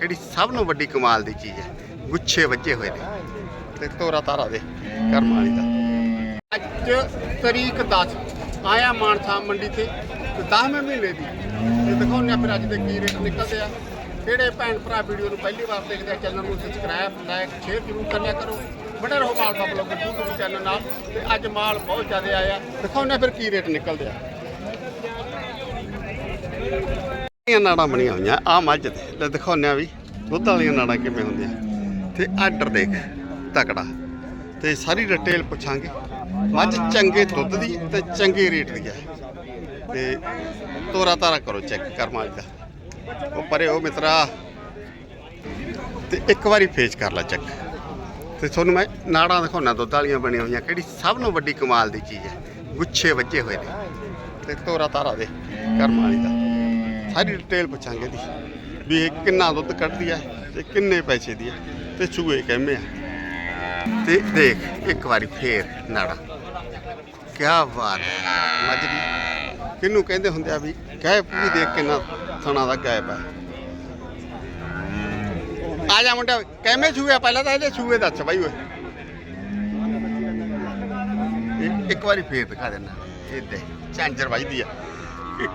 ਜਿਹੜੀ ਸਭ ਨੂੰ ਵੱਡੀ ਕਮਾਲ ਦੀ ਚੀਜ਼ ਹੈ, ਗੁੱਛੇ ਵੱਜੇ ਹੋਏ ਨੇ ਤੇ ਤੋਰਾ ਤਾਰਾ ਦੇ ਕਰਮ ਵਾਲੀ ਦਾ। ਅੱਜ ਤਰੀਕ 10 ਆਇਆ ਮਾਨਸਾ ਮੰਡੀ ਤੇ 10ਵੇਂ ਮਹੀਨੇ ਦੀ। ਤੇ ਦਿਖਾਉਂਦੇ ਆ ਫਿਰ ਅੱਜ ਦੇ ਕੀ ਰੇਟ ਨਿਕਲਦੇ ਆ। ਜਿਹੜੇ ਭੈਣ ਭਰਾ ਵੀਡੀਓ ਨੂੰ ਪਹਿਲੀ ਵਾਰ ਦੇਖਦੇ ਆ, ਚੈਨਲ ਨੂੰ ਸਬਸਕ੍ਰਾਈਬ ਲਾਈਕ ਸ਼ੇਅਰ ਜ਼ਰੂਰ ਕਰਿਆ ਕਰੋ। ਬਣੇ ਰਹੋ ਮਾਲ ਬਾਬਾ YouTube ਚੈਨਲ ਨਾਲ। ਤੇ ਅੱਜ ਮਾਲ ਬਹੁਤ ਜ਼ਿਆਦਾ ਆਇਆ। ਦਿਖਾਉਂਦੇ ਆ ਫਿਰ ਕੀ ਰੇਟ ਨਿਕਲਦੇ ਆ। ਇਹ ਨਾੜਾਂ ਬਣੀਆਂ ਹੋਈਆਂ ਆ ਮੱਝ ਤੇ, ਲੈ ਦਿਖਾਉਂਦੇ ਆ ਵੀ ਦੁੱਧ ਵਾਲੀਆਂ ਨਾੜਾਂ ਕਿਵੇਂ ਹੁੰਦੀਆਂ। ਤੇ ਆਰਡਰ ਦੇਖ, ਤਕੜਾ। ਤੇ ਸਾਰੀ ਡਿਟੇਲ ਪੁੱਛਾਂਗੇ। ਮੱਝ ਚੰਗੇ ਦੁੱਧ ਦੀ ਤੇ ਚੰਗੇ ਰੇਟ ਦੀ ਹੈ। ਤੇ ਤੋਰਾ ਤਾਰਾ ਕਰੋ ਚੈੱਕ, ਕਰ ਮੱਝ ਦਾ। ਉਹ ਪਰੇ ਉਹ ਮਿੱਤਰਾ। ਤੇ ਇੱਕ ਵਾਰੀ ਫੇਸ ਕਰ ਲੈ ਚੈੱਕ। ਤੇ ਤੁਹਾਨੂੰ ਮੈਂ ਨਾੜਾਂ ਦਿਖਾਉਣਾ ਦੁੱਧ ਵਾਲੀਆਂ ਬਣੀਆਂ ਹੋਈਆਂ, ਕਿਹੜੀ ਸਭ ਨੂੰ ਵੱਡੀ ਕਮਾਲ ਦੀ ਚੀਜ਼ ਹੈ। ਗੁੱਛੇ ਵੱਜੇ ਹੋਏ ਨੇ। ਤੇ ਤੋਰਾ ਤਾਰਾ ਦੇ ਕਰਮ ਵਾਲੀ ਦਾ। ਸਾਰੀ ਡਿਟੇਲ ਪੁੱਛਾਂਗੇ ਦੀ ਵੀ ਇਹ ਕਿੰਨਾ ਦੁੱਧ ਕੱਢਦੀ ਹੈ ਤੇ ਕਿੰਨੇ ਪੈਸੇ ਦੀ ਹੈ ਤੇ ਚੂਹੇ ਕਿੰਨੇ ਆ। ਤੇ ਦੇਖ, ਇੱਕ ਵਾਰੀ ਫੇਰ ਨਾੜਾ। ਕੀ ਬਾਤ ਹੈ। ਮੱਝ ਕਹਿੰਦੇ ਹੁੰਦੇ ਆ ਵੀ ਗੈਪ ਵੀ ਦੇਖ ਕਿੰਨਾ ਥਣਾ ਦਾ ਗਾਇਬ ਹੈ ਆ ਜਾ ਮੁੰਡਾ ਕਿਵੇਂ ਛੂਏ ਪਹਿਲਾਂ ਤਾਂ ਇਹਦੇ ਛੂਏ ਦੱਸ ਬਾਈ ਓਏ। ਇੱਕ ਵਾਰੀ ਫੇਰ ਦਿਖਾ ਦੇਣਾ ਇਹ ਦੇ ਚਾਂਜਰ ਵੱਜਦੀ ਆ।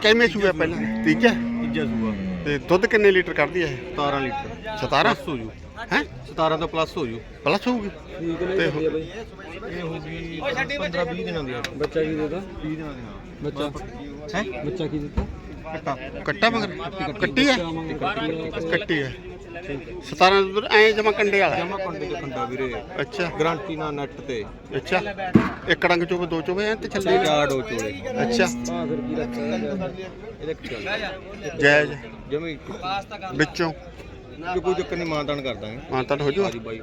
ਕਿਵੇਂ ਛੂਏ ਪਹਿਲਾਂ? ਠੀਕ ਹੈ ਤੀਜਾ ਸੂਆ। ਤੇ ਦੁੱਧ ਕਿੰਨੇ ਲੀਟਰ ਕੱਢਦੀ ਹੈ 17 ਲੀਟਰ। 17 ਪਲੱਸ ਹੋ ਜੂ। ਹੈ? 17 ਤੋਂ ਪਲੱਸ ਹੋ ਜੂ। ਪਲੱਸ ਹੋਊਗੀ? ਤੇ ਹੋ- ਇਹ ਹੋ ਗਈ 15 20 ਦਿਨਾਂ ਦੀ ਬੱਚਾ ਕੀ ਦਿੱਤਾ? 20 ਦਿਨਾਂ ਦੀ ਬੱਚਾ? ਹੈ? ਬੱਚਾ ਕੀ ਦਿੱਤਾ? ਕੱਟਾ। ਕੱਟਾ ਮਗਰ? ਕੱਟੀ ਹੈ ਕੱਟੀ ਹੈ 17 ਦੁੱਧ ਐ ਜਮਾ ਕੰਡੇ ਵਾਲਾ। ਜਮਾ ਕੰਡੇ ਦੇ ਖੰਡਾ ਵੀਰੇ। ਅੱਛਾ। ਗਾਰੰਟੀ ਨਾਲ ਨੈਟ ਤੇ। ਅੱਛਾ। ਇੱਕ ਡੰਗ ਚੋਵੇ ਦੋ ਚੋਵੇ ਐ ਤੇ ਚੱਲੇ। ਚਾਰ ਦੋ ਚੋਲੇ। ਅੱਛਾ। ਆ ਫਿਰ ਕੀ ਰੱਖਿਆ ਇਹਦੇ? ਚੱਲ। ਜਾਇਜ਼। ਜਮੀ ਵਿੱਚੋਂ। ਜੇ ਕੋਈ ਚੱਕਰ ਨਹੀਂ ਮਾਨਤਾਨ ਕਰ ਦਾਂਗੇ ਮਾਨਤਾ ਹੋ ਜੂਗਾ ਹਾਂਜੀ ਬਾਈ।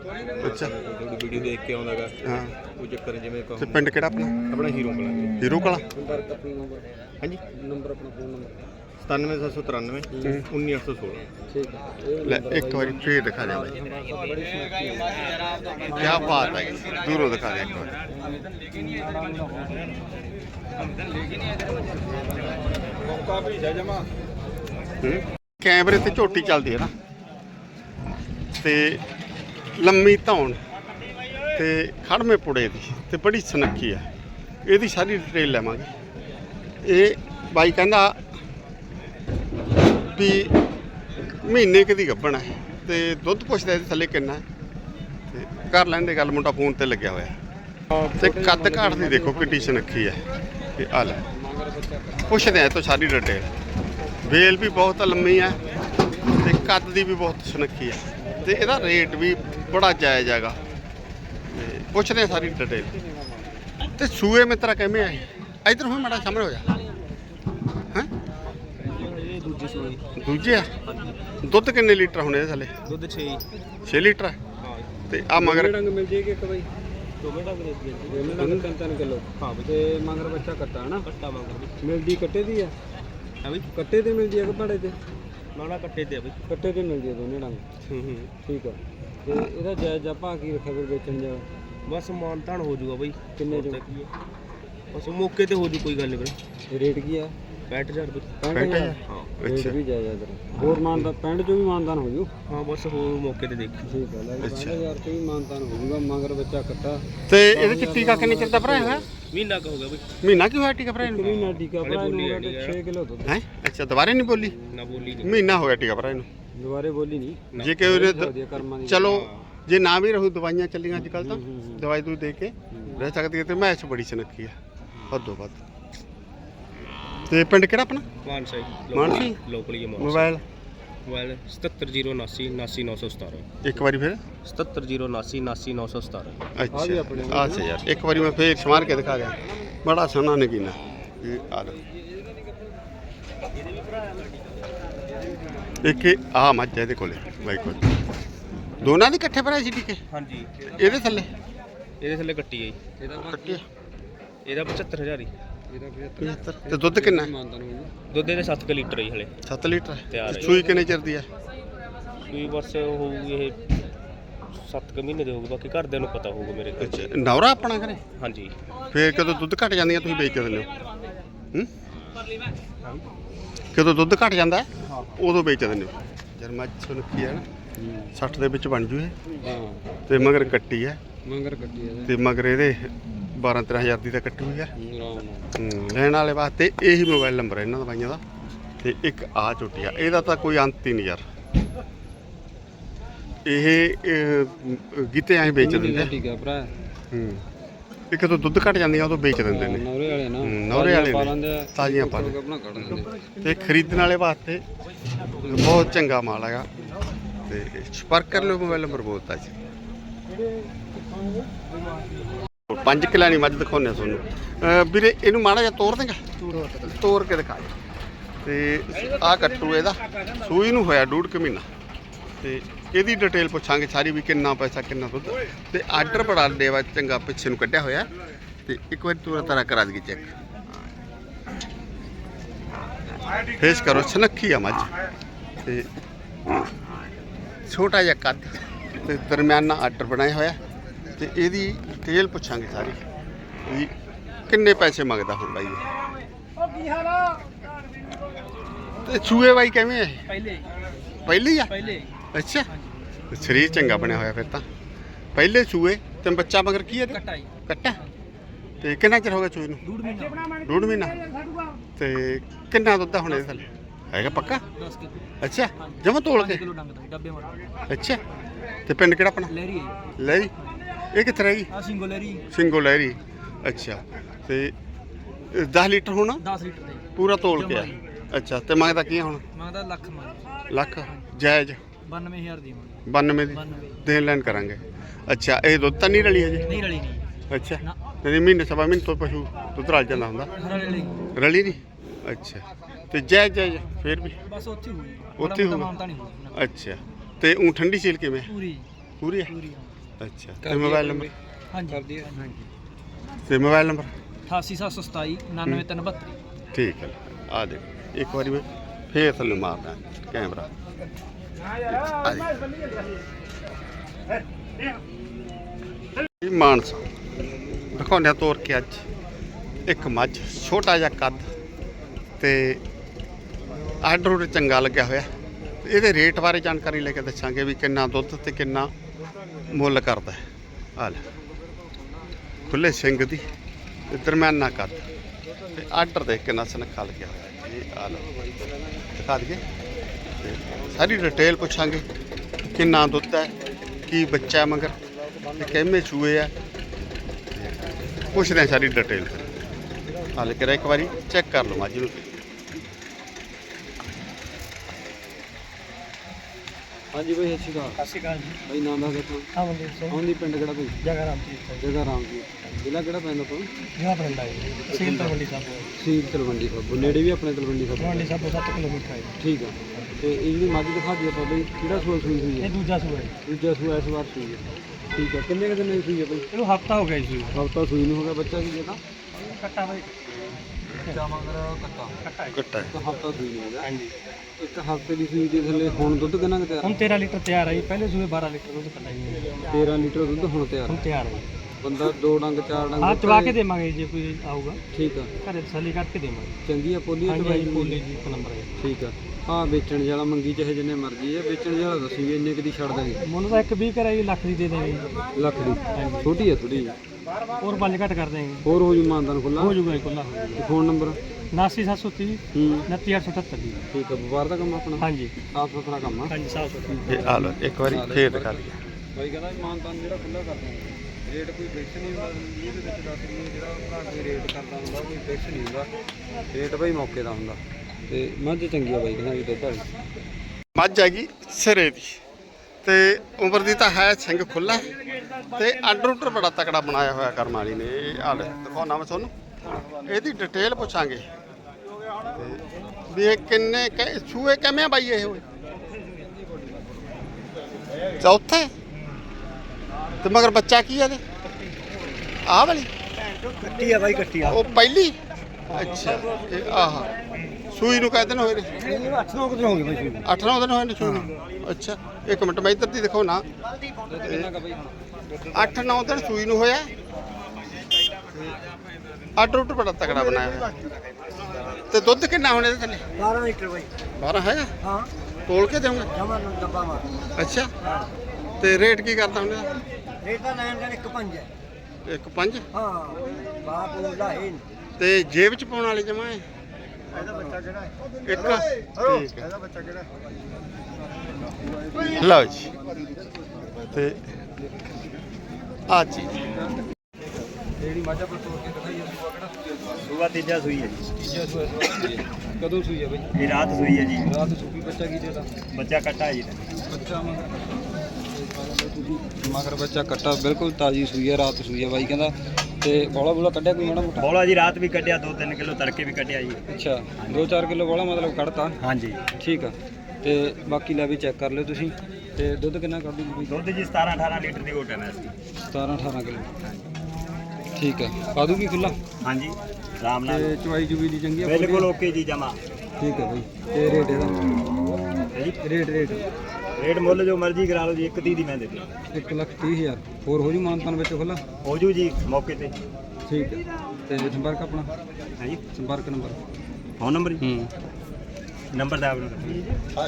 ਅੱਛਾ। ਤੁਹਾਡੀ ਵੀਡੀਓ ਦੇਖ ਕੇ ਆਉਂਦਾਗਾ ਹਾਂ। ਕੋਈ ਚੱਕਰ ਜਿਵੇਂ ਤੇ ਕਹੋ ਪਿੰਡ ਕਿਹੜਾ ਆਪਣਾ? ਆਪਣਾ ਹੀਰੋ ਕਲਾ ਹੀਰੋ ਕਲਾ ਨੰਬਰ ਆਪਣਾ ਨੰਬਰ ਹਾਂਜੀ ਨੰਬਰ ਆਪਣਾ ਫੋਨ ਨੰਬਰ। 97793 19816 ਠੀਕ ਹੈ। ਲੈ ਇੱਕ ਵਾਰੀ ਫੇਰ ਦਿਖਾ ਦੇ ਬਾਈ। ਕੀ ਬਾਤ ਹੈ ਦੂਰੋਂ ਦਿਖਾ ਦੇ ਇੱਕ ਵਾਰੀ। ਕੈਮਰੇ ਤੇ ਝੋਟੀ ਚੱਲਦੀ ਹੈ ਨਾ। ਤੇ ਲੰਮੀ ਧੌਣ ਤੇ ਖੜਮੇ ਪੁੜੇ ਦੀ ਤੇ ਬੜੀ ਸੁਨੱਖੀ ਹੈ। ਇਹਦੀ ਸਾਰੀ ਡਿਟੇਲ ਲੈਵਾਂਗੇ। ਇਹ ਬਾਈ ਕਹਿੰਦਾ ਵੀ ਮਹੀਨੇ ਕਦੀ ਗੱਭਣ ਹੈ ਤੇ ਦੁੱਧ ਪੁੱਛਦਾ ਇਹਦੇ ਥੱਲੇ ਕਿੰਨਾ ਹੈ ਤੇ ਕਰ ਲੈਂਦੇ ਗੱਲ ਮੁੰਡਾ ਫੋਨ ਤੇ ਲੱਗਿਆ ਹੋਇਆ ਤੇ ਕੱਦ ਘਾਟ ਦੀ ਦੇਖੋ ਕਿੱਡੀ ਸੁਨੱਖੀ ਹੈ। ਤੇ ਆ ਲੈ। ਪੁੱਛਦੇ ਆ ਇਹ ਤੋਂ ਸਾਰੀ ਡਿਟੇਲ। ਵੇਲ ਵੀ ਬਹੁਤ ਲੰਮੀ ਹੈ ਤੇ ਕੱਦ ਦੀ ਵੀ ਬਹੁਤ ਸੁਨੱਖੀ ਹੈ। ਤੇ ਇਹਦਾ ਰੇਟ ਵੀ ਬੜਾ ਜਾਇਜ਼ ਹੈਗਾ। ਤੇ ਪੁੱਛਦੇ ਆ ਸਾਰੀ ਡਿਟੇਲ। ਤੇ ਸੂਏ ਮਿੱਤਰਾ ਕਿਵੇਂ ਆਏ? ਇਧਰ ਹੁਣ ਮਾੜਾ ਸਾਹਮਣੇ ਹੋ ਜਾ ਹੈ ਇਹ ਦੂਜੀ ਸੂਈ ਦੂਜੇ ਆ? ਦੁੱਧ ਕਿੰਨੇ ਲੀਟਰ ਹੋਣੇ ਇਹਦੇ ਥੱਲੇ ਦੁੱਧ 6 6 ਲੀਟਰ ਹੈ ਹਾਂ। ਤੇ ਆ ਮਗਰ ਰੰਗ ਮਿਲ ਜੇਗੀ ਇੱਕ ਬਾਈ। ਦੋਵੇਂ ਢੰਗ ਦੇ ਤਿੰਨ ਤਿੰਨ ਕਿਲੋ। ਹਾਂ ਬਈ। ਤੇ ਮਗਰ ਬੱਚਾ ਕੱਟਾ ਹਨਾ? ਕੱਟਾ ਮੰਗਦਾ ਮਿਲਦੀ ਕੱਟੇ ਦੀ ਆ? ਹੈ ਬਈ? ਕੱਟੇ ਤੇ ਮਿਲਦੀ ਆ ਕਿ ਭਾੜੇ ਤੇ? ਨਾ ਨਾ ਕੱਟੇ ਤੇ ਆ ਬਈ। ਕੱਟੇ ਤੇ ਮਿਲਦੀ ਆ ਦੋਨੇ ਰੰਗ। ਹੂੰ ਹੂੰ। ਠੀਕ ਆ। ਤੇ ਇਹਦਾ ਜਾਇਜ਼ ਆਪਾਂ ਕੀ ਰੱਖਿਆ ਫਿਰ ਵੇਚਣ ਜਾ ਬਸ ਮਾਨਤਾਨ ਹੋ ਜਾਊਗਾ ਬਈ। ਕਿੰਨੇ ਚ? ਬਸ ਮੌਕੇ ਤੇ ਹੋ ਜੂ ਕੋਈ ਗੱਲ ਨਹੀਂ ਵੀਰੇ ਰੇਟ ਕੀ ਆ? 65000 ਰੁਪਏ 65000 ਹਾਂ ਰੇਟ ਅੱਛਾ। ਵੀ ਜਾਇਜ਼ ਆ ਤੇਰਾ ਹੋਰ ਮਾਨਦਾ ਪਿੰਡ ਚੋਂ ਵੀ ਮਾਨਦਾਨ ਹੋ ਜੂ? ਹਾਂ ਬਸ ਹੋਰ ਮੌਕੇ ਤੇ ਦੇਖ। ਠੀਕ ਆ ਲੈ 65000 ਤੇ ਵੀ ਮਾਨਦਾਨ ਹੋ ਜੂਗਾ ਮਗਰ ਬੱਚਾ ਕੱਟਾ। ਤੇ ਇਹਦੇ ਚ ਟੀਕਾ ਕਿੰਨੇ ਚਿਰ ਦਾ ਭਰਾਇਆ ਹੋਇਆ? ਮਹੀਨਾ ਕਾ ਹੋ ਗਿਆ ਬਈ। ਮਹੀਨਾ ਕੀ ਹੋਇਆ ਟੀਕਾ ਭਰਾਇਆ ਨੂੰ ਮਹੀਨਾ ਟੀਕਾ ਹਲੇ ਭਰਾ ਬੋਲੀ ਨੂੰ ਜਾਂਦੀ ਆ। 6 ਕਿਲੋ ਦੁੱਧ। ਹੈ? ਅੱਛਾ ਦੁਬਾਰੇ ਨਹੀਂ ਬੋਲੀ? ਨਾ ਬੋਲੀ ਨਹੀਂ ਮਹੀਨਾ ਹੋ ਗਿਆ ਟੀਕਾ ਭਰਾਇਆ ਨੂੰ ਦੁਬਾਰੇ ਬੋਲੀ ਨਹੀਂ ਜੇ ਕਿ ਉਹਨੇ ਦ- ਦੀ ਚਲੋ ਜੇ ਨਾ ਵੀ ਰਹੂ ਦਵਾਈਆਂ ਚੱਲੀਆਂ ਅੱਜ ਕੱਲ ਤਾਂ ਹੂੰ, ਹੂੰ, ਹੂੰ। ਦਵਾਈ ਦੂਈ ਦੇ ਕੇ ਰਹਿ ਸਕਦੀ ਹੈ ਤੇ ਮੈਚ ਬੜੀ ਸੁਨੱਖੀ ਆ ਹੱਦੋਂ ਵੱਧ। ਤੇ ਪਿੰਡ ਕਿਹੜਾ ਆਪਣਾ? ਮਾਨਸਾ ਮਾਨਸਾ? ਲੋਕਲੀ ਹੈ ਮਾਨਸਾ। ਮੋਬਾਈਲ ਮੋਬਾਈਲ 77079 79917 ਇੱਕ ਵਾਰੀ ਫਿਰ? 77079 79917 ਅੱਛਾ। ਅੱਛਾ ਯਾਰ ਇੱਕ ਵਾਰੀ ਮੈਂ ਫੇਰ ਸਮਾਰ ਕੇ ਦਿਖਾ ਦਿਆਂ ਬੜਾ ਸੋਹਣਾ ਨਗੀਨਾ। ਇਹ ਆ ਲਓ। ਇੱਕ ਆ ਮੱਝ ਹੈ ਇਹਦੇ ਕੋਲੇ ਬਾਈ ਕੋਲ। ਦੋਨਾਂ ਦੀ ਇਕੱਠੇ ਭਰਾਈ ਸੀ ਟੀਕੇ? ਹਾਂਜੀ। ਇਹਦੇ ਥੱਲੇ? ਇਹਦੇ ਥੱਲੇ ਕੱਟੀ ਹੈ ਜੀ। ਇਹਦਾ ਕੱਟਿਆ ਇਹਦਾ 75000 ਹੀ। ਇਹਦਾ 75 ਤੇ ਦੁੱਧ ਕਿੰਨਾ ਹੋ? ਦੁੱਧ ਇਹਦੇ 7 ਲੀਟਰ ਹੀ ਹਲੇ। 7 ਲੀਟਰ ਤਿਆਰ ਹੈ। ਸੂਈ ਕਿੰਨੇ ਚਿਰ ਦੀ ਹੈ? ਕੋਈ ਬਸ ਹੋਊਗੀ ਇਹ 7 ਕੁ ਮਹੀਨੇ ਦੇ ਹੋਊਗੇ ਬਾਕੀ ਘਰਦਿਆਂ ਨੂੰ ਪਤਾ ਹੋਊਗਾ ਮੇਰੇ ਕੋਲ ਅੱਛਾ ਨੌਰਾ ਆਪਣਾ ਕਰੇ ਹਾਂਜੀ। ਫੇਰ ਕਦੋਂ ਦੁੱਧ ਘਟ ਜਾਂਦੀਆਂ ਤੁਸੀਂ ਵੇਚ ਦਿੰਦੇ ਹੋ? ਹੂੰ? ਕਦੋਂ ਦੁੱਧ ਘਟ ਜਾਂਦਾ ਹੈ, ਉਦੋਂ ਵੇਚ ਦਿੰਦੇ ਹੋ। ਜਦ ਮੱਝ ਸੁਨੱਖੀ ਹੈ ਨਾ ਹੂੰ 60 ਦੇ ਵਿੱਚ ਬਣ ਜੂ ਇਹ। ਹਾਂ। ਤੇ ਮਗਰ ਕੱਟੀ ਹੈ। ਮੰਗਰ ਕੱਟੀ ਇਹਦੇ ਤੇ ਮਗਰ ਇਹਦੇ 12 13000 ਦੀ ਤਾਂ ਕੱਟੀ ਹੋਈ ਹੈ ਲੈਣ ਵਾਲੇ ਵਾਸਤੇ ਇਹੀ ਮੋਬਾਈਲ ਨੰਬਰ ਹੈ ਇਹਨਾਂ ਦਾ ਬਾਈਆਂ ਦਾ। ਤੇ ਇੱਕ ਆ ਝੋਟੀ ਆ। ਇਹਦਾ ਤਾਂ ਕੋਈ ਅੰਤ ਹੀ ਨਹੀਂ ਯਾਰ। ਇਹ ਅਹ, ਗਿੱਤੇ ਐਂ ਵੇਚ ਦਿੰਦੇ ਆ। ਠੀਕ ਆ ਭਰਾ। ਹੂੰ। ਇੱਕ ਤੋਂ ਦੁੱਧ ਘਟ ਜਾਂਦੀਆਂ ਉਹ ਤੋਂ ਵੇਚ ਦਿੰਦੇ ਨੇ। ਨੌਰੇ ਵਾਲੇ ਨਾ। ਹੂੰ, ਨੌਰੇ ਵਾਲੇ ਪਾ ਨੇ। ਲੈਂਦੇ ਆ। ਤਾਜ਼ੀਆਂ ਪਾ ਲੋਕ ਆਪਣਾ ਕੱਢ ਲੈਂਦੇ ਤੇ ਖਰੀਦਣ ਵਾਲੇ ਵਾਸਤੇ ਬਹੁਤ ਚੰਗਾ ਮਾਲ ਹੈਗਾ। ਤੇ ਸੰਪਰਕ ਕਰ ਲਿਓ ਮੋਬਾਈਲ ਨੰਬਰ ਬੋਲਤਾ ਜੀ। ਪੰਜ ਕਿਲਾ ਨਹੀਂ ਮੱਝ ਦਿਖਾਉਂਦੇ ਤੁਹਾਨੂੰ। ਅਹ ਵੀਰੇ, ਇਹਨੂੰ ਮਾੜਾ ਜਿਹਾ ਤੋੜ ਦੇਗਾ? ਤੋੜ ਕੇ ਦਿਖਾ ਦੇ ਤੇ ਆ ਕੱਟੂ ਇਹਦਾ। ਸੂਈ ਨੂੰ ਹੋਇਆ ਡੂਢ ਕੁ ਮਹੀਨਾ। ਤੇ ਇਹਦੀ ਡਿਟੇਲ ਪੁੱਛਾਂਗੇ ਸਾਰੀ ਵੀ ਕਿੰਨਾ ਪੈਸਾ, ਕਿੰਨਾ ਦੁੱਧ। ਤੇ ਆਰਡਰ ਬੜਾ ਦੇਵਾ ਚੰਗਾ ਪਿੱਛੇ ਨੂੰ ਕੱਢਿਆ ਹੋਇਆ। ਤੇ ਇੱਕ ਵਾਰੀ ਤੂੰ ਤਰਾ ਕਰਾ ਦਈਏ ਚੈੱਕ ਫੇਸ ਕਰੋ, ਸਨੱਖੀ ਆ ਮੱਝ। ਤੇ ਛੋਟਾ ਜਿਹਾ ਕੱਦ। ਤੇ ਦਰਮਿਆਨਾ ਆਰਡਰ ਬਣਾਇਆ ਹੋਇਆ। ਤੇ ਇਹਦੀ ਡਿਟੇਲ ਪੁੱਛਾਂਗੇ ਸਾਰੀ। ਵੀ ਕਿੰਨੇ ਪੈਸੇ ਮੰਗਦਾ ਹੁਣ ਬਾਈ ਇਹ? ਤੇ ਚੂਹੇ ਬਾਈ ਕਿਵੇਂ ਹੈ ਪਹਿਲੇ ਪਹਿਲੀ ਆ? ਪਹਿਲੇ ਅੱਛਾ। ਸਰੀਰ ਚੰਗਾ ਬਣਿਆ ਹੋਇਆ ਫਿਰ ਤਾਂ। ਪਹਿਲੇ ਚੂਹੇ ਤੇ ਬੱਚਾ ਮਗਰ ਕੀ ਹੈ ਕਟਾਈ ਕੱਟਾ ਤੇ ਕਿੰਨਾ ਚਿਰ ਹੋ ਗਿਆ ਚੂਹੇ ਨੂੰ? ਡੂਢ ਮਹੀਨਾ। ਡੂਢ ਮਹੀਨਾ। ਤੇ ਕਿੰਨਾ ਦੁੱਧ ਆ ਹੁਣ ਇਹਦੇ ਥੱਲੇ? ਹੈਗਾ ਪੱਕਾ? 10 ਕਿਲੋ। ਅੱਛਾ। ਜਮਾ ਤੋਲ ਕੇ? ਡੱਬੇ ਮਾਰ। ਅੱਛਾ। ਤੇ ਪਿੰਡ ਕਿਹੜਾ ਆਪਣਾ? ਲੈਰੀ ਹੈ ਲੈ ਜੀ ਇਹ ਕਿੱਥੇ ਰਹੀ ਆ ਸਿੰਗੋ ਲੈਰੀ ਸਿੰਗੋ ਲਹਿਰੀ ਅੱਛਾ। ਤੇ 10 ਲੀਟਰ ਹੋਣਾ? 10 ਲੀਟਰ ਦੇ। ਪੂਰਾ ਤੋਲ ਕੇ ਆ। ਅੱਛਾ ਤੇ ਮੰਗਦਾ ਕੀ ਆ ਹੁਣ? ਮੰਗਦਾ ਲੱਖ ਮੰਗ ਲੱਖ? ਜਾਇਜ਼। 92000 ਦੀ ਮੰਗ 92 ਦੀ? 92 ਦੇਣ ਲੈਣ ਕਰਾਂਗੇ। ਅੱਛਾ ਇਹ ਦੁੱਧ ਤਾਂ ਨਹੀਂ ਰਲੀ ਹਜੇ? ਨਹੀਂ ਰਲੀ ਨਹੀਂ। ਅੱਛਾ। ਨਾ। ਤੇ ਮਹੀਨੇ ਸਵਾ ਮਹੀਨੇ ਤੋਂ ਪਸ਼ੂ ਦੁੱਧ ਰਲ ਜਾਂਦਾ ਹੁੰਦਾ। ਰਲੀ ਰਲੀ ਨਹੀਂ? ਅੱਛਾ। ਤੇ ਜਾਇਜ਼ ਜਾਇਜ਼। ਫੇਰ ਵੀ? ਬਸ ਉੱਥੇ ਹੋਈ। ਉੱਥੇ ਹੋਊ। ਮਾਨਤਾ ਨਹੀਂ ਹੋਈ। ਅੱਛਾ। ਤੇ ਉਹ ਠੰਡੀ ਸੀਲ ਕਿਵੇਂ? ਹੈ? ਪੂਰੀ। ਪੂਰੀ ਹੈ ਪੂਰੀ ਅੱਛਾ। ਤੇ ਮੋਬਾਈਲ ਨੰਬਰ ਹਾਂਜੀ। ਕਰਦੀ ਹੈ ਤੇ ਮੋਬਾਈਲ ਨੰਬਰ 88727 99372 ਠੀਕ ਹੈ। ਆ ਦੇ ਇੱਕ ਵਾਰੀ ਮੈਂ ਫੇਰ ਥੱਲੇ ਮਾਰਦਾ ਕੈਮਰਾ। ਆ ਜੀ ਮਾਨਸਾ। ਦਿਖਾਉਂਦੇ ਆ ਤੋਰ ਕੇ ਅੱਜ। ਇੱਕ ਮੱਝ ਛੋਟਾ ਜਿਹਾ ਕੱਦ ਤੇ ਆਰਡਰ ਚੰਗਾ ਲੱਗਿਆ ਹੋਇਆ। ਇਹਦੇ ਰੇਟ ਬਾਰੇ ਜਾਣਕਾਰੀ ਲੈ ਕੇ ਦੱਸਾਂਗੇ ਵੀ ਕਿੰਨਾ ਦੁੱਧ ਤੇ ਕਿੰਨਾ ਮੁੱਲ ਕਰਦਾ ਆ ਲੈ। ਖੁੱਲੇ ਸਿੰਘ ਦੀ ਤੇ ਦਰਮਿਆਨਾ ਕੱਦ। ਤੇ ਆਰਡਰ ਦੇਖ ਕੇ ਨਸ ਨਖਾ ਗਿਆ। ਹੋਇਆ ਇਹ ਆ ਲਓ ਦਿਖਾ ਦਈਏ। ਤੇ ਸਾਰੀ ਡਿਟੇਲ ਪੁੱਛਾਂਗੇ ਕਿੰਨਾ ਦੁੱਧ ਹੈ, ਕੀ ਬੱਚਾ ਮਗਰ, ਤੇ ਕਿੰਨੇ ਚੂਹੇ ਆ ਪੁੱਛਦੇ ਹਾਂ ਸਾਰੀ ਡਿਟੇਲ। ਆ ਲੈ ਇੱਕ ਵਾਰੀ ਚੈੱਕ ਕਰ ਲਓ ਮਾਜੀ ਨੂੰ। ਹਾਂਜੀ ਬਈ ਅੱਛੀ ਗੱਲ ਸਤਿ ਸ਼੍ਰੀ ਅਕਾਲ ਜੀ। ਬਈ ਨਾਮ ਦਾ ਕਿਥੋਂ ਅਮਨਦੀਪ ਸਿੰਘ। ਆਉਂਦੀ ਪਿੰਡ ਕਿਹੜਾ ਬਈ ਜਗਾ ਰਾਮ ਜੀ ਜਗਾ ਰਾਮ ਜੀ ਜ਼ਿਲ੍ਹਾ ਕਿਹੜਾ ਪੈਂਦਾ ਤੋਂ ਜਗਾ ਪਿੰਡ ਹੈ ਸੀਲ ਤਲਵੰਡੀ ਸਾਹਿਬ ਸੀਲ ਤਲਵੰਡੀ ਸਾਹਿਬ ਨੇੜੇ ਵੀ ਆਪਣੇ ਤਲਵੰਡੀ ਸਾਹਿਬ ਤਲਵੰਡੀ ਸਾਹਿਬ ਤੋਂ 7 ਕਿਲੋਮੀਟਰ ਹੈ ਠੀਕ ਆ। ਤੇ ਇਹ ਜਿਹੜੀ ਮੱਝ ਦਿਖਾ ਦਈਏ ਆਪਾਂ ਬਈ ਕਿਹੜਾ ਸੂਆ ਸੂਈ ਹੋਈ ਹੈ? ਇਹ ਦੂਜਾ ਸੂਆ ਹੈ। ਦੂਜਾ ਸੂਆ ਇਸ ਵਾਰ ਸੂਈ ਹੈ। ਠੀਕ ਆ। ਕਿੰਨੇ ਕੁ ਦਿਨ ਸੂਈ ਹੈ ਬਈ ਇਹਨੂੰ ਹਫਤਾ ਹੋ ਗਿਆ ਜੀ ਹਫਤਾ ਸੂਈ ਨੂੰ ਹੋ ਗਿਆ ਬੱਚਾ ਕੀ ਇਹਦਾ? ਕੱਟਾ ਬਾਈ। ਬੱਚਾ ਮਗਰ ਕੱਟਾ। ਕੱਟਾ। ਹੈ ਕੱਟਾ ਹੈ। ਇੱਕ ਹਫਤਾ ਸੂਈ ਨੂੰ ਹੋ ਗਿਆ। ਹਾਂਜੀ। ਇੱਕ ਹਫ਼ਤੇ ਦੀ ਸੂਈ ਦੇ ਥੱਲੇ ਹੁਣ ਦੁੱਧ ਕਿੰਨਾ ਕੁ ਤਿਆਰ ਹੁਣ 13 ਲੀਟਰ ਤਿਆਰ ਹੈ ਜੀ। ਪਹਿਲੇ ਸੂਏ 12 ਲੀਟਰ ਦੁੱਧ ਕੱਢਾ ਜੀ। 13 ਲੀਟਰ ਦੁੱਧ ਹੁਣ ਤਿਆਰ ਹੁਣ ਤਿਆਰ ਹੈ ਬੰਦਾ ਦੋ ਡੰਗ ਚਾਰ ਡੰਗ ਹਾਂ ਚਵਾ ਕੇ ਦੇਵਾਂਗੇ ਜੇ ਕੋਈ ਆਊਗਾ। ਠੀਕ ਆ। ਘਰੇ ਤਸੱਲੀ ਕਰਕੇ ਦੇਵਾਂਗੇ। ਚੰਗੀ ਆ ਪੋਲੀ ਆ ਹਾਂਜੀ ਚਵਾਈ ਹਾਂਜੀ ਪੋਲੀ ਜੀ ਇੱਕ ਨੰਬਰ ਹੈ ਠੀਕ ਆ। ਆ ਵੇਚਣ ਵਾਲਾ ਮੰਗੀ ਚਾਹੇ ਜਿੰਨੇ ਮਰਜ਼ੀ ਆ ਵੇਚਣ ਵਾਲਾ ਦੱਸੀ ਵੀ ਇੰਨੇ ਕੁ ਦੀ ਛੱਡ ਦਾਂਗੇ ਮੁੱਲ ਤਾਂ ਇੱਕ 20 ਕਰਾਈ ਲੱਖ ਦੀ ਦੇ ਦੇਵਾਂਗੇ ਜੀ। ਲੱਖ ਦੀ। ਛੋਟੀ ਆ ਥੋੜੀ ਹੋਰ ਪੰਜ ਘੱਟ ਕਰ ਦੇਵਾਂਗੇ ਹੋਰ ਹੋ ਜੂ ਮਾਨਦਾਨ ਖੁੱਲਾ ਹੋ ਜਾਊਗਾ ਖੁੱਲਾ ਫੋਨ ਨੰਬਰ? 99730 ਹੂੰ। 29878 ਜੀ। ਠੀਕ ਆ ਵਪਾਰ ਦਾ ਕੰਮ ਆਪਣਾ? ਹਾਂਜੀ। ਸਾਫ਼ ਸੁਥਰਾ ਕੰਮ ਆ? ਹਾਂਜੀ ਸਾਫ਼ ਸੁਥਰਾ। ਇਹ ਆ ਲਓ ਇੱਕ ਵਾਰੀ ਫੇਰ ਦਿਖਾ ਦਈਏ। ਬਾਈ ਕਹਿੰਦਾ ਮਾਨਦਾਨ ਜਿਹੜਾ ਖੁੱਲਾ ਕਰ ਦਾਂਗੇ ਰੇਟ ਕੋਈ ਫਿਕਸ ਨਹੀਂ ਹੁੰਦਾ ਇਹਦੇ ਵਿੱਚ ਦੱਸ ਦਈਏ ਜਿਹੜਾ ਭਰਾ ਕੋਈ ਰੇਟ ਕਰਦਾ ਹੁੰਦਾ ਕੋਈ ਫਿਕਸ ਨਹੀਂ ਹੁੰਦਾ। ਰੇਟ ਬਾਈ ਮੌਕੇ ਦਾ ਹੁੰਦਾ। ਤੇ ਮੱਝ ਚੰਗੀ ਆ ਬਾਈ ਕਹਿੰਦਾ ਵੀ ਦੁੱਧ ਵਾਲੀ। ਮੱਝ ਹੈਗੀ ਸਿਰੇ ਦੀ। ਤੇ ਉਮਰ ਦੀ ਤਾਂ ਹੈ ਸਿੰਘ ਖੁੱਲਾ ਤੇ ਉਡਰ ਬੜਾ ਤਕੜਾ ਬਣਾਇਆ ਹੋਇਆ ਕਰਮ ਵਾਲੀ ਨੇ। ਇਹ ਆ ਲੈ ਦਿਖਾਉਣਾ ਮੈਂ ਤੁਹਾਨੂੰ। ਇਹਦੀ ਡਿਟੇਲ ਪੁੱਛਾਂਗੇ। ਵੀ ਇਹ ਕਿੰਨੇ ਕ- ਸੂਏ ਕਿਵੇਂ ਆ ਬਾਈ ਇਹ? ਹੋਏ ਚੌਥੇ? ਤੇ ਮਗਰ ਬੱਚਾ ਕੀ ਹੈ ਆਹ ਵਾਲੀ? ਕੱਟੀ ਆ ਬਾਈ ਕੱਟੀ ਉਹ ਪਹਿਲੀ? ਅੱਛਾ ਆਹ। ਸੂਈ ਨੂੰ ਕਹਿੰਦੇ ਨੇ ਹੋਏ ਨੇ? 8-9 ਕਿਲੋ ਹੋ ਗਏ ਬਾਈ 8-9 ਦਿਨ ਹੋਏ ਨੇ ਸੂਈ ਨੂੰ। ਅੱਛਾ। ਇੱਕ ਮਿੰਟ ਮੈਂ ਇੱਧਰ ਦੀ ਬਾਈ ਹੁਣ 8-9 ਦਿਨ ਸੂਈ ਨੂੰ ਹੋਇਆ। ਆਰਡਰ ਉਡਰ ਬੜਾ ਤਕੜਾ ਬਣਾਇਆ ਤੇ ਦੁੱਧ ਕਿੰਨਾ ਹੁਣ ਇਹਦੇ ਥੱਲੇ? 12 ਲੀਟਰ ਬਾਈ। 12 ਹੈਗਾ? ਹਾਂ। ਤੋਲ ਕੇ ਦੇਵਾਂਗੇ? ਜਮਾ ਨੂੰ ਡੱਬਾ ਮਾਰ। ਅੱਛਾ। ਤੇ ਰੇਟ ਕੀ ਕਰਦਾ ਹੁੰਦਾ ਰੇਟ ਤਾਂ ਲੈਣ ਦਾ ਇੱਕ ਪੰਜ ਹੈ। ਇੱਕ ਪੰਜ? ਹਾਂ। ਬਾਪ ਉਹਦਾ ਹੈ। ਤੇ ਜੇਬ ਚ ਪਾਉਣ ਵਾਲੇ ਜਮਾ ਹੈ ਇਹਦਾ ਬੱਚਾ ਕਿਹੜਾ ਹੈ? ਇੱਕ। ਇਹਦਾ ਬੱਚਾ ਕਿਹੜਾ ਹੈ? ਲਓ ਜੀ। ਤੇ ਆ ਚੀਜ਼ ਜਿਹੜੀ ਮਾਝਾ ਪਰ ਤੋੜ ਕੇ ਦਿਖਾਈ ਆ ਸੂਆ ਕਿਹੜਾ ਸੂਆ ਸੁਬਾ ਤੀਜਾ ਸੂਈ ਹੈ ਜੀ। ਤੀਜਾ ਸੂਆ ਸੂਆ ਕਦੋਂ ਸੂਈ ਆ ਬਈ? ਇਹ ਰਾਤ ਸੂਈ ਹੈ ਜੀ। ਰਾਤ ਸੂਪੀ ਬੱਚਾ ਕੀ ਦੇਦਾ? ਬੱਚਾ ਕੱਟਾ ਜੀ। ਬੱਚਾ ਮਗਰ ਬੱਚਾ ਕੱਟਾ ਬਿਲਕੁਲ ਤਾਜੀ ਸੂਈ ਆ ਰਾਤ ਸੂਈ ਬਾਈ ਕਹਿੰਦਾ। ਤੇ ਬੋਲਾ ਬੋਲਾ ਕੱਢਿਆ ਕੋਈ ਮਾੜਾ ਮੋਟਾ? ਬੋਲਾ ਜੀ ਰਾਤ ਵੀ ਕੱਢਿਆ 2-3 ਕਿਲੋ ਤੜਕੇ ਵੀ ਕੱਢਿਆ ਜੀ। ਅੱਛਾ 2-4 ਕਿਲੋ ਬੋਲਾ ਮਤਲਬ ਕੱਢਤਾ। ਹਾਂਜੀ। ਠੀਕ ਆ। ਤੇ ਬਾਕੀ ਲੈ ਵੀ ਚੈੱਕ ਕਰ ਲਿਓ ਤੁਸੀਂ। ਤੇ ਦੁੱਧ ਕਿੰਨਾ ਕੱਢ ਦੂਗੀ ਬਈ ਦੁੱਧ ਜੀ 17-18 ਲੀਟਰ ਦੀ ਘੋਟਾ ਨਾ ਸੀ 17-18 ਕਿਲੋ। ਠੀਕ ਆ ਪਾ ਦੂਗੀ ਖੁੱਲਾ ਹਾਂਜੀ। ਆਰਾਮ ਨਾਲ। ਤੇ ਚਵਾਈ ਚੁਵੀ ਦੀ ਚੰਗੀ ਆ ਬਿਲਕੁਲ ਓਕੇ ਜੀ ਜਮਾ। ਠੀਕ ਹੈ ਬਈ ਤੇ ਰੇਟ ਇਹਦਾ? ਜੀ ਰੇਟ ਰੇਟ। ਰੇਟ ਮੁੱਲ ਜੋ ਮਰਜ਼ੀ ਕਰਾ ਲਓ ਜੀ 1 ਦੀ ਮੈਂ ਦੇ ਦੇ 1 ਲੱਖ ਤੀਹ ਹਜ਼ਾਰ। ਹੋਰ ਹੋ ਜੂ ਮਾਨਤਾਨ ਵਿੱਚ ਖੁੱਲਾ ਹੋ ਜੂ ਜੀ ਮੌਕੇ ਤੇ। ਠੀਕ ਹੈ। ਤੇ ਸੰਪਰਕ ਆਪਣਾ? ਹਾਂਜੀ। ਸੰਪਰਕ ਨੰਬਰ। ਫੋਨ ਨੰਬਰ ਜੀ? ਹੂੰ। ਨੰਬਰ ਦਾ ਆਪਣਾ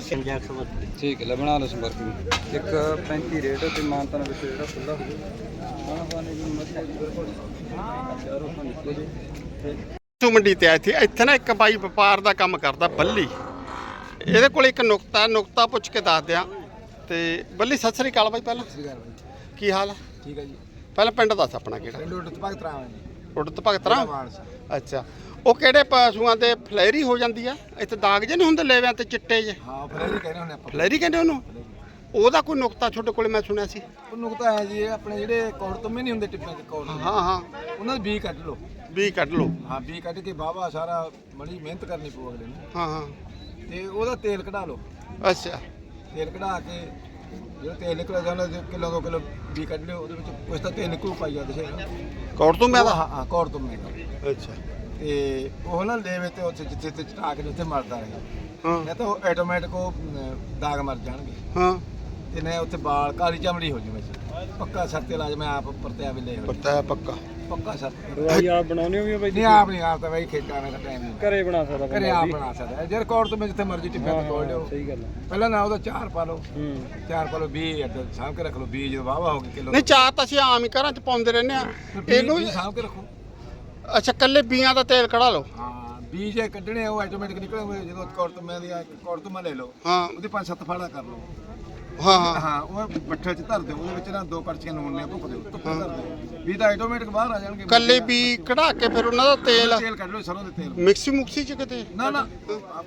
ਠੀਕ ਹੈ ਲੈ ਬਣਾ ਲਓ ਸੰਪਰਕ ਇੱਕ 35 ਰੇਟ ਤੇ ਮਾਨਤਾਨ ਵਿੱਚ ਜਿਹੜਾ ਖੁੱਲਾ ਹੋ ਜੂ ਖਾਣਾ ਪਾਣੇ ਦੀ ਦੀ ਬਿਲਕੁਲ। ਚਾਰੋਂ ਸੂ ਮੰਡੀ ਤੇ ਆਏ ਸੀ ਇੱਥੇ ਨਾ ਇੱਕ ਬਾਈ ਵਪਾਰ ਦਾ ਕੰਮ ਕਰਦਾ ਬੱਲੀ। ਇਹਦੇ ਕੋਲ ਇੱਕ ਨੁਕਤਾ ਨੁਕਤਾ ਪੁੱਛ ਕੇ ਦੱਸ ਦਿਆਂ। ਤੇ ਬੱਲੀ ਸਤਿ ਸ੍ਰੀ ਅਕਾਲ ਬਾਈ ਪਹਿਲਾਂ। ਕੀ ਹਾਲ ਹੈ ਠੀਕ ਹੈ ਜੀ। ਪਹਿਲਾਂ ਪਿੰਡ ਦੱਸ ਆਪਣਾ ਕਿਹੜਾ? ਪਿੰਡ ਉੱਡ ਭਗਤ ਰਾਮ ਹੈ ਜੀ ਉਡਤ ਅੱਛਾ। ਉਹ ਕਿਹੜੇ ਪਸ਼ੂਆਂ ਤੇ ਫਲੈਰੀ ਹੋ ਜਾਂਦੀ ਆ? ਇੱਥੇ ਦਾਗ ਜੇ ਨਹੀਂ ਹੁੰਦੇ ਲੈਵਿਆਂ ਤੇ ਚਿੱਟੇ ਜੇ ਹਾਂ ਫਿਰ ਇਹ ਕਹਿੰਦੇ ਹੁੰਦੇ ਆਪਾਂ। ਫਲੈਰੀ ਕਹਿੰਦੇ ਉਹਨੂੰ? ਉਹਦਾ ਕੋਈ ਨੁਕਤਾ ਤੁਹਾਡੇ ਕੋਲ ਮੈਂ ਸੁਣਿਆ ਸੀ। ਉਹ ਨੁਕਤਾ ਹੈ ਜੀ ਇਹ ਆਪਣੇ ਜਿਹੜੇ ਕੌੜ ਤੋਂ ਨਹੀਂ ਹੁੰਦੇ ਟਿੱਪਾਂ ਚ ਕੌੜ ਹਾਂ ਹਾਂ। ਉਹਨਾਂ ਦੇ ਬੀ ਕੱਢ ਲਓ। ਵੀ ਕੱਢ ਲਓ। ਹਾਂ ਬੀ ਕੱਢ ਕੇ ਬਾਬਾ ਸਾਰਾ ਬੜੀ ਮਿਹਨਤ ਕਰਨੀ ਪਊ ਅਗਲੇ ਨੂੰ। ਹਾਂ ਹਾਂ। ਤੇ ਉਹਦਾ ਤੇਲ ਕਢਾ ਲਓ। ਅੱਛਾ। ਤੇਲ ਕਢਾ ਕੇ ਜਿਹੜਾ ਤੇਲ ਨਿਕਲਿਆ ਜਾਂਦਾ ਕਿਲੋ ਦੋ ਕਿਲੋ ਬੀ ਕੱਢ ਲਿਓ ਉਹਦੇ ਵਿੱਚ ਕੁਛ ਤਾਂ ਤੇਲ ਨਿਕਲੂ ਪਾਈ ਜਾਂਦੇ ਸੀ ਕੌੜ ਤੋਂ ਮੈਂ ਦਾ ਹਾਂ ਹਾਂ ਕੌੜ ਤੋਂ ਮੈਂ ਅੱਛਾ। ਤੇ ਉਹ ਨਾ ਲੈਵੇ ਤੇ ਉੱਥੇ ਜਿੱਥੇ ਤੇ ਚਟਾ ਕੇ ਉੱਥੇ ਮਰਦਾ ਰਹੇ। ਹਾਂ। ਨਹੀਂ ਤਾਂ ਉਹ ਆਟੋਮੈਟਿਕ ਉਹ ਅਮ, ਦਾਗ ਮਰ ਜਾਣਗੇ। ਹਾਂ। ਤੇ ਨੇ ਉੱਥੇ ਬਾਲ ਕਾਲੀ ਚਮੜੀ ਹੋ ਜੂਵੇ ਪੱਕਾ ਸਰ ਤੇ ਇਲਾਜ ਮੈਂ ਆਪ ਪਰਤਿਆ ਵੀ ਲੈ ਹੋਇਆ ਪਤਾ ਹੈ ਪੱਕਾ। ਪੱਕਾ ਸਰ। ਦਵਾਈ ਆਪ ਬਣਾਉਣੀ ਹੋਵੇ ਬਾਈ ਨਹੀਂ ਆਪ ਨਹੀਂ ਆਪ ਤਾਂ ਬਈ ਖੇਤਾਂ ਦਾ ਟਾਈਮ ਨਹੀਂ ਘਰੇ ਬਣਾ ਸਕਦਾ ਬੰਦਾ ਘਰੇ ਆਪ ਵੀ। ਬਣਾ ਸਕਦਾ। ਜੇ ਰਿਕਾਰਡ ਤੋਂ ਮੈਂ ਜਿੱਥੇ ਮਰਜ਼ੀ ਟਿੱਪਿਆ ਹਾਂ, ਤੇ ਤੋੜ ਲਿਓ। ਸਹੀ ਗੱਲ ਹੈ ਪਹਿਲਾਂ ਨਾ ਉਹਦਾ ਚਾਰ ਪਾ ਲਓ। ਹੂੰ। ਚਾਰ ਪਾ ਲਓ 20 ਅੱਡ ਸਾਂਭ ਕੇ ਰੱਖ ਲਓ 20 ਜਦੋਂ ਵਾਵਾ ਹੋ ਗਈ ਕਿਲੋ ਨਹੀਂ ਚਾਰ ਤਾਂ ਅਸੀਂ ਆਮ ਹੀ ਘਰਾਂ ਚ ਪਾਉਂਦੇ ਰਹਿੰਦੇ ਆ। ਇਹਨੂੰ ਇਹਨੂੰ ਸਾਂਭ ਕੇ ਰੱਖੋ। ਅੱਛਾ ਕੱਲੇ ਬੀਆਂ ਦਾ ਤੇਲ ਕਢਾ ਲਓ। ਹਾਂ ਬੀਜ ਜੇ ਕੱਢਣੇ ਆ ਉਹ ਆਟੋਮੈਟਿਕ ਨਿਕਲਣਗੇ ਜਦੋਂ ਕੌੜ ਤੋਂ ਮੈਂ ਦੀ ਕੌੜ ਤੋਂ ਮੈਂ ਲੈ ਲਓ। ਹਾਂ। ਉਹਦੇ ਪੰਜ ਸੱਤ ਫਾੜਾ ਕਰ ਲਓ। ਹਾਂ ਹਾਂ। ਹਾਂ ਉਹ ਬੱਠਲ ਚ ਧਰ ਦਿਓ ਉਹਦੇ ਵਿੱਚ ਨਾ ਦੋ ਕੜਛੀਆਂ ਨੂਨ ਨੇ ਭੁੱਕ ਦਿਓ ਧੁੱਪੇ ਧਰ ਦਿਓ ਵੀ ਤਾਂ ਆਟੋਮੈਟਿਕ ਬਾਹਰ ਆ ਜਾਣਗੇ। ਕੱਲੇ ਬੀ ਕਢਾ ਕੇ ਫਿਰ ਉਹਨਾਂ ਦਾ ਤੇਲ ਤੇਲ ਕੱਢ ਲਓ ਸਰੋਂ ਦੇ ਤੇਲ। ਮਿਕਸੀ ਮੁਕਸੀ ਚ ਕਿਤੇ? ਨਾ ਨਾ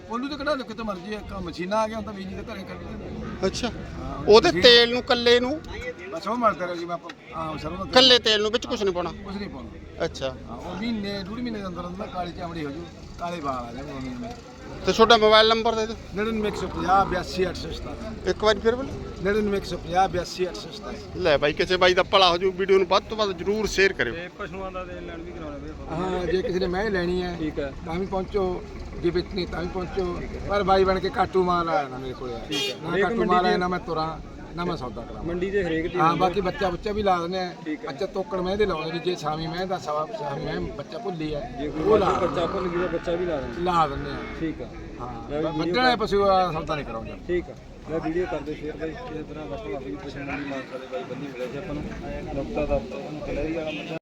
ਪੋਲੂ ਤੇ ਕਢਾ ਲਓ ਕਿਤੇ ਮਰਜ਼ੀ ਹੈ ਮਸ਼ੀਨਾਂ ਆ ਗਿਆ ਹੁਣ ਤਾਂ ਬੀਜੀ ਦੇ ਘਰੇ ਕੱਢ ਦਿੰਦੇ ਅੱਛਾ। ਉਹਦੇ ਤੇਲ ਨੂੰ ਕੱਲੇ ਨੂੰ? ਬਸ ਉਹ ਮਰਦਾ ਰਹੀ ਮੈਂ ਆਹ ਸਰੋਂ ਦਾ ਤੇਲ। ਕੱਲੇ ਤੇਲ ਨੂੰ ਵਿੱਚ ਕੁਝ ਨਹੀਂ ਪਾਉਣਾ? ਕੁਝ ਨਹੀਂ ਪਾਉਣਾ। ਅੱਛਾ। ਹਾਂ ਉਹ ਮਹੀਨੇ ਡੂਢ ਮਹੀਨੇ ਦੇ ਅੰਦਰ ਅੰਦਰ ਕਾਲੀ ਚਾਮੜੀ ਹੋ ਜੂ। ਕਾਲੇ ਵਾਲ ਆ ਜਾਣਗੇ ਉਹਨੂੰ। ਤੇ ਤੁਹਾਡਾ ਮੋਬਾਈਲ ਨੰਬਰ ਦੇ ਦਿਓ। 99150 82887 ਇੱਕ ਵਾਰੀ ਫਿਰ ਬੋਲੋ। 99150 82887 ਲੈ ਬਾਈ ਕਿਸੇ ਬਾਈ ਦਾ ਭਲਾ ਹੋ ਜੂ ਵੀਡੀਓ ਨੂੰ ਵੱਧ ਤੋਂ ਵੱਧ ਜਰੂਰ ਸ਼ੇਅਰ ਕਰਿਓ। ਤੇ ਪਸ਼ੂਆਂ ਦਾ ਦੇਣ ਲੈਣ ਵੀ ਕਰਾਉਣਾ ਵੀਰੇ ਹਾਂ ਜੇ ਕਿਸੇ ਨੇ ਮੈਂ ਲੈਣੀ ਹੈ ਠੀਕ ਹੈ। ਤਾਂ ਵੀ ਪਹੁੰਚੋ ਜੇ ਵੇਚਣੀ ਤਾਂ ਵੀ ਪਹੁੰਚੋ। ਪਰ ਬਾਈ ਬਣ ਕੇ ਕਾਟੂ ਮਾਲ ਆਇਆ ਨਾ ਮੇਰੇ ਕੋਲ ਨਾ ਹਰੇਕ ਕਾਟੂ ਮੰਡੀ ਮਾਲ ਆਇਆ ਦੇ- ਨਾ ਮੈਂ ਤੁਰਾਂ। ਨਾ ਮੈਂ ਸੌਦਾ ਕਰਾਂ ਮੰਡੀ ਦੇ ਹਰੇਕ ਦੀ ਹਾਂ ਬਾਕੀ ਬੱਚਾ ਬੱਚਾ ਵੀ ਲਾ ਦਿੰਦੇ ਆ। ਬੱਚਾ ਤੋਕੜ ਮੈਂ ਦੇ ਲਾਉਂਦੇ ਨੇ ਜੇ ਸਾਮੀ ਮੈਂ ਦਾ ਸਵਾ ਸਾਮੀ ਮੈਂ ਬੱਚਾ ਭੁੱਲੀ ਜੇ ਉਹ ਕੋਈ ਲਾ ਬੱਚਾ ਭੁੱਲ ਗਿਆ ਬੱਚਾ ਵੀ ਲਾ ਦਿੰਦੇ ਲਾ ਦਿੰਦੇ ਆ। ਠੀਕ ਆ। ਹਾਂ ਵੱਡਣਾ ਪਸ਼ੂ ਆ ਸੌਦਾ ਨਹੀਂ ਕਰਾਉਂਦਾ। ਠੀਕ ਆ। ਮੈਂ ਵੀਡੀਓ ਕਰਦੇ ਸ਼ੇਅਰ ਬਾਈ ਕਿਸੇ ਤਰ੍ਹਾਂ ਕਸਟਮਰ ਵੀ ਪਸੰਦ ਨਹੀਂ ਮਾਰ ਸਕਦੇ ਬਾਈ ਬੰਦੀ ਮਿਲਿਆ ਸੀ ਆਪਾਂ ਨੂੰ। ਨੁਕਤਾ ਦਾ ਤੁਹਾਨੂੰ ਕਲਰੀ ਵਾਲਾ